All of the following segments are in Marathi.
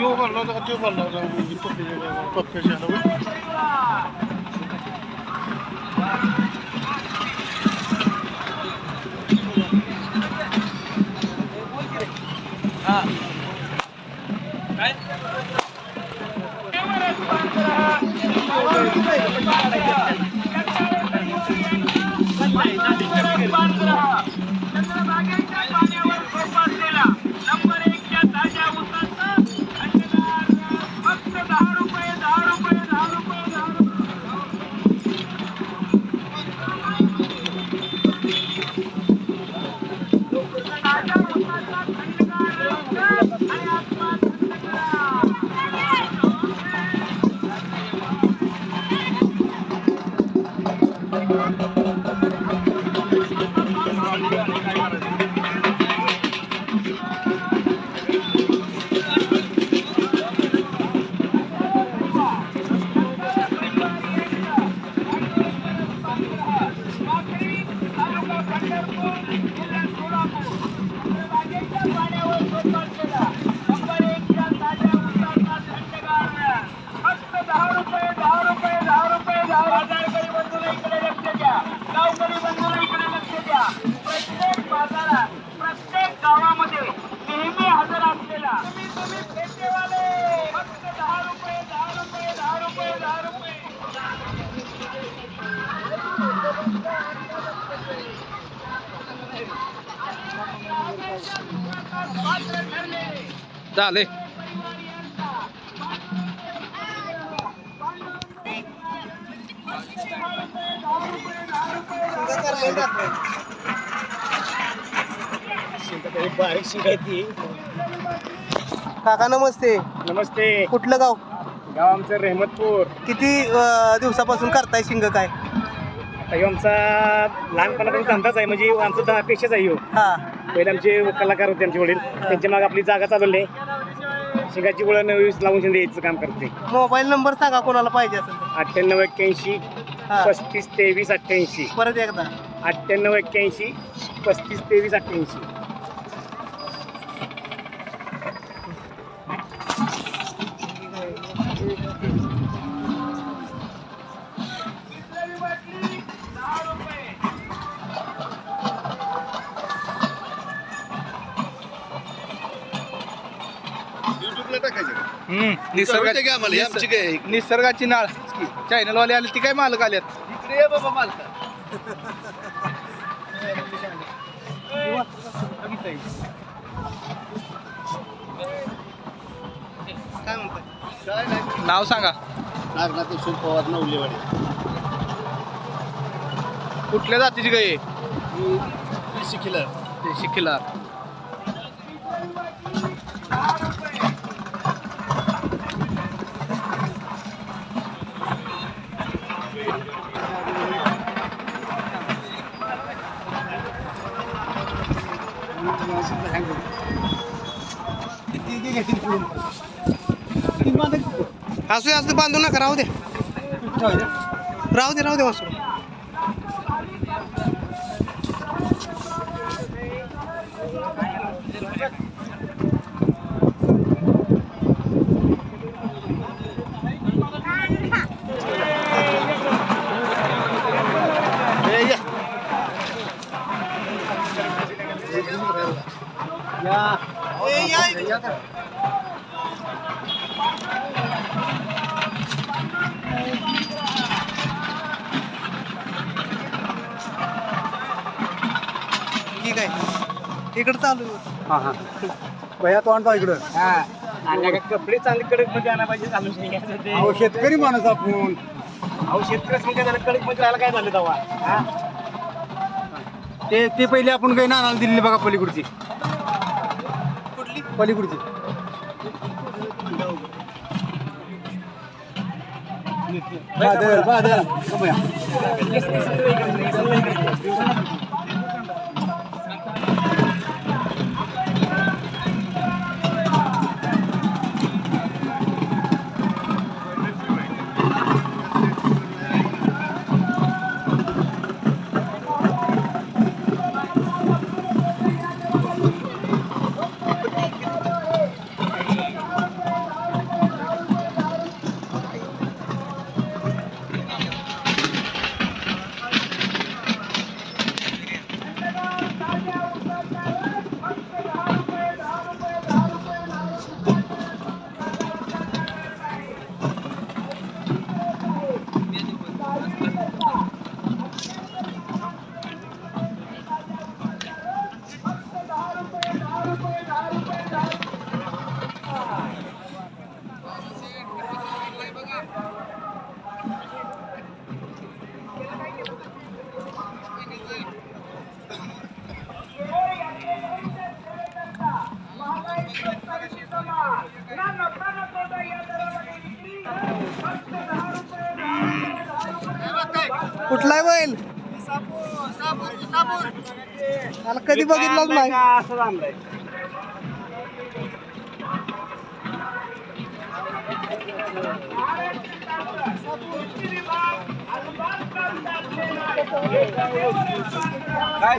뛰어갈라다가 뛰어갈라다가 이또 빌려가고 아빠 표시하라고 Everybody, everybody. प्रत्येक गावामध्ये नेहमी हजर असलेला तुम्ही तुम्ही पेटेवाले. फक्त दहा रुपये दहा रुपये दहा रुपये दहा रुपये. चालेल बारीक शिकायची काका नमस्ते. नमस्ते. कुठलं गाव? गाव आमचं रहमतपूर. किती अं, दिवसापासून करताय शिंग काय? आता ह्यो आमचा लहानपणापासून धंदाच आहे म्हणजे आमचं पेक्षाच आहे ह्यो. हा. पहिले आमचे कलाकार होते आमचे वडील. त्यांच्या मागे आपली जागा चालवली. आहे शिंगाची वळण वीस लावून शिंदे यायचं काम करते. मोबाईल नंबर सांगा कोणाला पाहिजे असेल. अठ्ठ्याण्णव एक्क्याऐंशी हा. पस्तीस तेवीस अठ्ठ्याऐंशी. परत एकदा. अठ्ठ्याण्णव एक्क्याऐंशी पस्तीस तेवीस अठ्ठ्याऐंशी. निसर्गाची निसर्गाची नाळ. चॅनल वाले आले ती काय मालक आल्यात काय म्हणताय नाव सांगा. नागनाथ यशवंत पवार नवलेवाडी. कुठल्या जातीची गाय शिकिलर शिकिला असू दे, असू दे, बांधू नका राहू दे राहू दे राहू दे वासू ठीक आहे इकडं चालू आहे. भैया तो आणतो इकडं. आणि कपडे चांगले कडकमध्ये आणायला पाहिजे ते. अहो शेतकरी माणूस आपण अहो शेतकऱ्याच मग काय झालं कडकमध्ये राहायला काय झालं तेव्हा? ते ते पहिले आपण काही नानाला दिलेली बघा पलीकडची. कुठली? पलीकडची. बादल बादल कुठला बैल? त्याला कधी बघितलंच नाही. असं आणलंय काय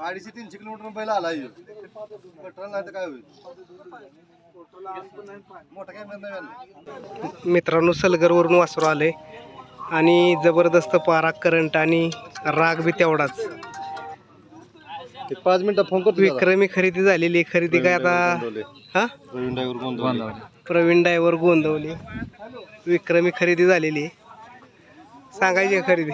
अडीचशे तीनशे किलोमीटर पहिला आला ह्यो. पेट्रोल नाही तर काय होईल मोठा काय नाही. मित्रांनो सलगरवरून वासरू आले आणि जबरदस्त पारा करंट आणि राग बी तेवढाच ते पाच मिनिटं फोन करतो. विक्रमी खरेदी झालेली आहे. खरेदी काय आता. हा प्रवीण ड्रायव्हर गोंधवले. प्रवीण डायव्हर गोंदवली विक्रमी खरेदी झालेली आहे. सांगायची खरेदी.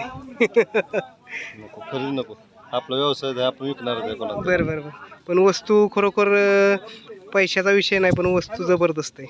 नको खरेदी नको. आपला व्यवसाय आहे आपण विकणार आहे कोणाला बरं बरं बरं. पण वस्तू खरोखर अं, पैशाचा विषय नाही पण वस्तू जबरदस्त आहे.